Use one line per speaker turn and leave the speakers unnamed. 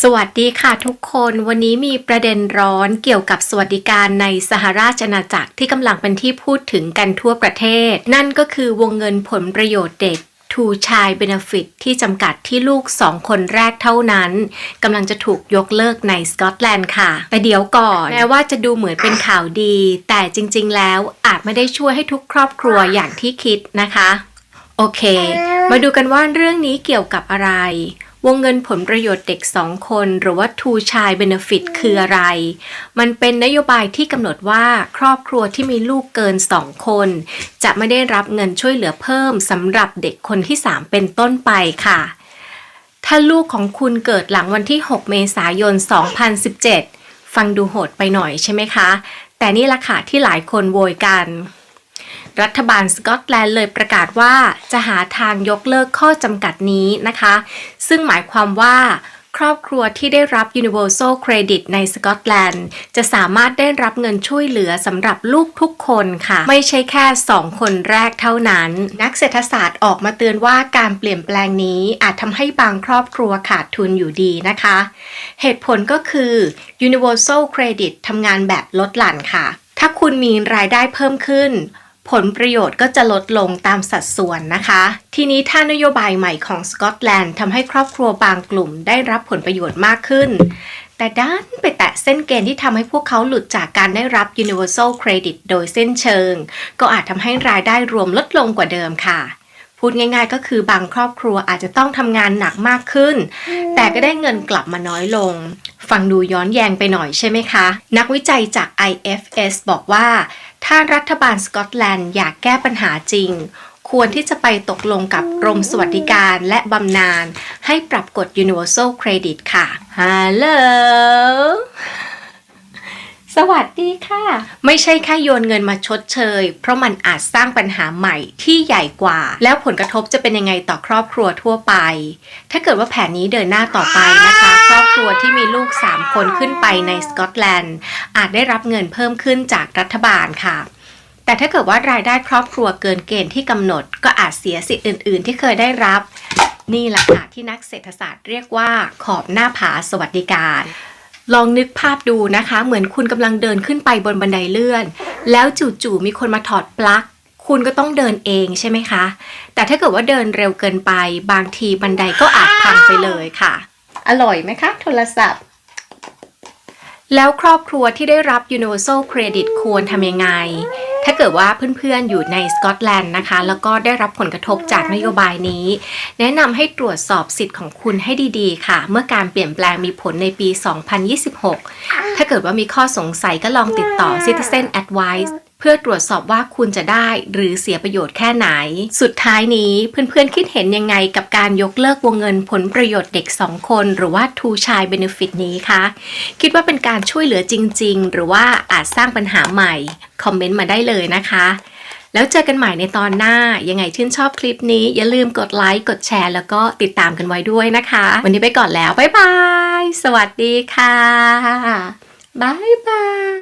สวัสดีค่ะทุกคนวันนี้มีประเด็นร้อนเกี่ยวกับสวัสดิการในสหราชอาณาจักรที่กำลังเป็นที่พูดถึงกันทั่วประเทศ นั่นก็คือวงเงินผลประโยชน์เด็กทูชายเบนฟิตที่จำกัดที่ลูกสองคนแรกเท่านั้นกำลังจะถูกยกเลิกในสกอตแลนด์ค่ะ แต่เดี๋ยวก่อน แม้ว่าจะดูเหมือนเป็นข่าวดี แต่จริงๆ แล้วอาจไม่ได้ช่วยให้ทุกครอบครัวอย่างที่คิดนะคะ โอเค มาดูกันว่าเรื่องนี้เกี่ยวกับอะไร วงเงินผลประโยชน์เด็ก 2 คน หรือว่า Two Child Benefit คืออะไร มันเป็นนโยบายที่กำหนดว่าครอบครัวที่มีลูกเกิน 2 คน จะไม่ได้รับเงินช่วยเหลือเพิ่มสำหรับเด็กคนที่ 3 เป็นต้นไปค่ะ ถ้าลูกของคุณเกิดหลังวันที่ 6 เมษายน 2017 ฟังดูโหดไปหน่อยใช่ไหมคะ แต่นี่ละค่ะที่หลายคนโวยกัน รัฐบาลสกอตแลนด์เลยประกาศว่าจะหาทางยกเลิกข้อจำกัดนี้นะคะ ซึ่งหมายความว่าครอบครัวที่ได้รับ Universal Credit ในสกอตแลนด์ จะสามารถได้รับเงินช่วยเหลือสำหรับลูกทุกคนค่ะ ไม่ใช่แค่ 2 คนแรกเท่านั้น นักเศรษฐศาสตร์ออกมาเตือนว่าการเปลี่ยนแปลงนี้อาจทำให้บางครอบครัวขาดทุนอยู่ดีนะคะ เหตุผลก็คือ Universal Credit ทำงานแบบลดหลั่นค่ะ ถ้าคุณมีรายได้เพิ่มขึ้น ผลประโยชน์ก็จะลดลงตามสัดส่วนนะคะ ทีนี้ถ้านโยบายใหม่ของสกอตแลนด์ทำให้ครอบครัวบางกลุ่มได้รับผลประโยชน์มากขึ้น แต่ด้านไปแตะเส้นเกณฑ์ที่ทำให้พวกเขาหลุดจากการได้รับ Universal Credit โดยเส้นเชิง ก็อาจทำให้รายได้รวมลดลงกว่าเดิมค่ะพูดง่ายๆ ก็คือบางครอบครัวอาจจะต้องทำงานหนักมากขึ้น แต่ก็ได้เงินกลับมาน้อยลง ฟังดูย้อนแยงไปหน่อยใช่ไหมคะ นักวิจัยจาก IFS บอกว่า ถ้ารัฐบาลสกอตแลนด์อยากแก้ปัญหาจริง ควรที่จะไปตกลงกับกรมสวัสดิการและบำนาญให้ปรับกฎ Universal Credit ค่ะฮัลโหล สวัสดีค่ะ ไม่ใช่แค่โยนเงินมาชดเชย เพราะมันอาจสร้างปัญหาใหม่ที่ใหญ่กว่า แล้วผลกระทบจะเป็นยังไงต่อครอบครัวทั่วไป ถ้าเกิดว่าแผนนี้เดินหน้าต่อไปนะคะ ครอบครัวที่มีลูก 3 คนขึ้นไปในสกอตแลนด์ อาจได้รับเงินเพิ่มขึ้นจากรัฐบาลค่ะแต่ถ้าเกิดว่ารายได้ครอบครัวเกินเกณฑ์ที่กำหนด ก็อาจเสียสิทธิ์อื่น ๆ ที่เคยได้รับ นี่แหละค่ะที่นักเศรษฐศาสตร์เรียกว่าขอบหน้าผาสวัสดิการ ลองนึกภาพดูนะคะ เหมือนคุณกำลังเดินขึ้นไปบนบันไดเลื่อน แล้วจู่ๆมีคนมาถอดปลั๊ก คุณก็ต้องเดินเองใช่ไหมคะ แต่ถ้าเกิดว่าเดินเร็วเกินไป บางทีบันไดก็อาจพังไปเลยค่ะ อร่อยไหมคะ โทรศัพท์ แล้วครอบครัวที่ได้รับ Universal Credit ควรทำยังไง ถ้าเกิดว่าเพื่อนๆอยู่ในสกอตแลนด์นะคะ แล้วก็ได้รับผลกระทบจากนโยบายนี้ แนะนำให้ตรวจสอบสิทธิ์ของคุณให้ดีๆ ค่ะ เมื่อการเปลี่ยนแปลงมีผลในปี 2026 ถ้าเกิดว่ามีข้อสงสัยก็ลองติดต่อ Citizen Advice เพื่อตรวจสอบว่าคุณจะได้หรือเสียประโยชน์แค่ไหน สุดท้ายนี้เพื่อนๆคิดเห็นยังไงกับการยกเลิกวงเงินผลประโยชน์เด็ก 2 คน หรือว่า Two Child Benefit นี้คะคิดว่าเป็นการช่วยเหลือจริง ๆ หรือว่าอาจสร้างปัญหาใหม่ คอมเมนต์มาได้เลยนะคะแล้วเจอกันใหม่ในตอนหน้า ยังไงชื่นชอบคลิปนี้อย่าลืมกดไลค์ กดแชร์ แล้วก็ติดตามกันไว้ด้วยนะคะ วันนี้ไปก่อนแล้ว บ๊ายบาย สวัสดีค่ะ บ๊ายบาย